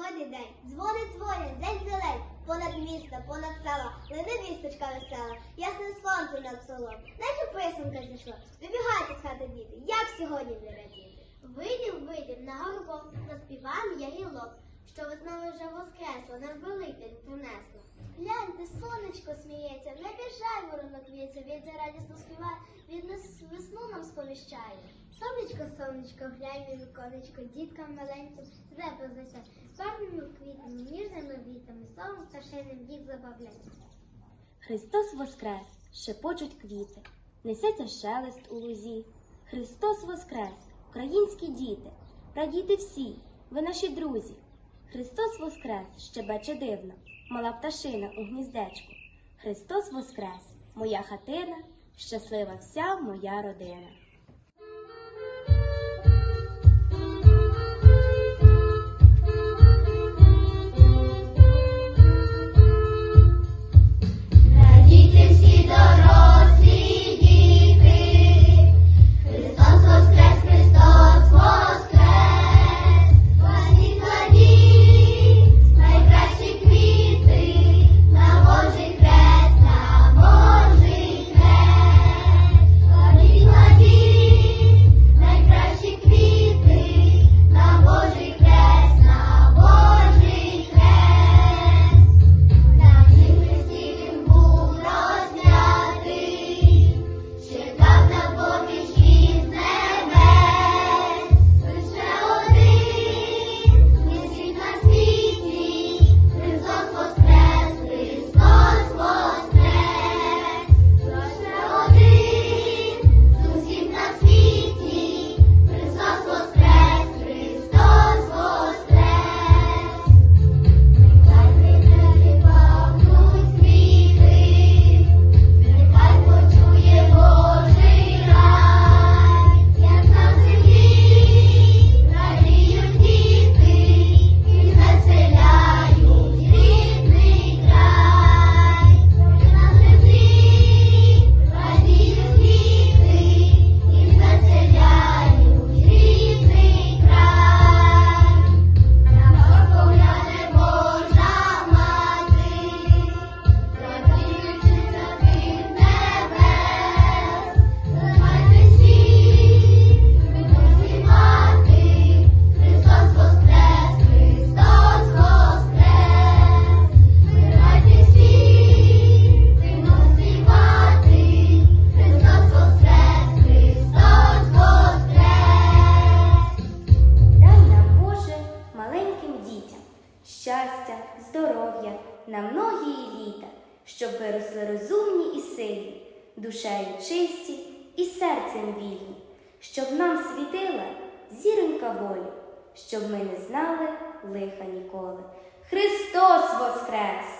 приходить день, дзвонить дзвонять, день зелень, понад місто, понад села, лине вісточка весела, ясне сонце над селом, наче писанка зійшла. Вибігайте з хати діти, як сьогодні не радіти. Вийдем, вийдем на горбок, заспіваємо я гілок, що весна вже воскресла, на великдень принесла. Гляньте, сонечко сміється, не біжай, воронок в'ється, вітер радісно співає, він нас весну нам сповіщає. Сонечко, сонечко, глянь мій віконечко, діткам маленьким, де позичай, парними квітами, ніжними вітами, словом пташиним їх забавляй. Христос воскрес, шепочуть квіти, несеться шелест у лузі. Христос воскрес, українські діти, радійте всі, ви наші друзі. Христос воскрес, щебече дивно, мала пташина у гніздечку. Христос воскрес, моя хатина, щаслива вся моя родина. Здоров'я на многії літа, щоб виросли розумні і сильні, душею чисті і серцем вільні, щоб нам світила зіронька волі, щоб ми не знали лиха ніколи. Христос Воскрес!